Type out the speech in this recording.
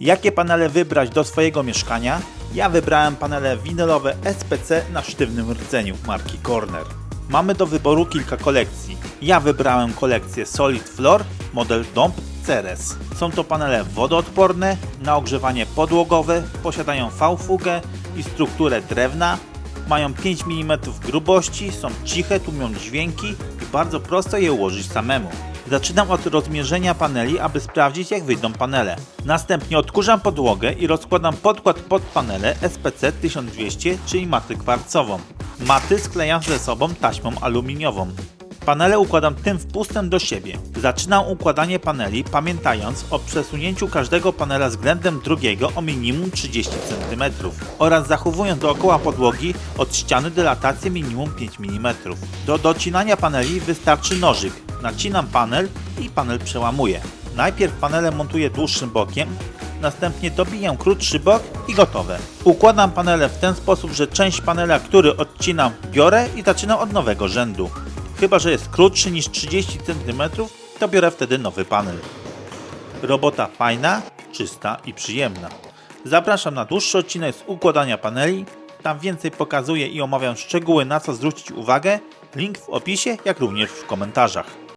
Jakie panele wybrać do swojego mieszkania? Ja wybrałem panele winylowe SPC na sztywnym rdzeniu marki Corner. Mamy do wyboru kilka kolekcji. Ja wybrałem kolekcję Solid Floor model Domp Ceres. Są to panele wodoodporne, na ogrzewanie podłogowe, posiadają V-fugę i strukturę drewna, mają 5 mm grubości, są ciche, tłumią dźwięki i bardzo prosto je ułożyć samemu. Zaczynam od rozmierzenia paneli, aby sprawdzić jak wyjdą panele. Następnie odkurzam podłogę i rozkładam podkład pod panele SPC 1200, czyli matę kwarcową. Maty sklejam ze sobą taśmą aluminiową. Panele układam tym wpustem do siebie. Zaczynam układanie paneli pamiętając o przesunięciu każdego panela względem drugiego o minimum 30 cm oraz zachowując dookoła podłogi od ściany dylatację minimum 5 mm. Do docinania paneli wystarczy nożyk. Nacinam panel i panel przełamuję. Najpierw panele montuję dłuższym bokiem, następnie dobiję krótszy bok i gotowe. Układam panele w ten sposób, że część panela, który odcinam, biorę i zaczynam od nowego rzędu. Chyba, że jest krótszy niż 30 cm, to biorę wtedy nowy panel. Robota fajna, czysta i przyjemna. Zapraszam na dłuższy odcinek z układania paneli. Tam więcej pokazuję i omawiam szczegóły na co zwrócić uwagę. Link w opisie, jak również w komentarzach.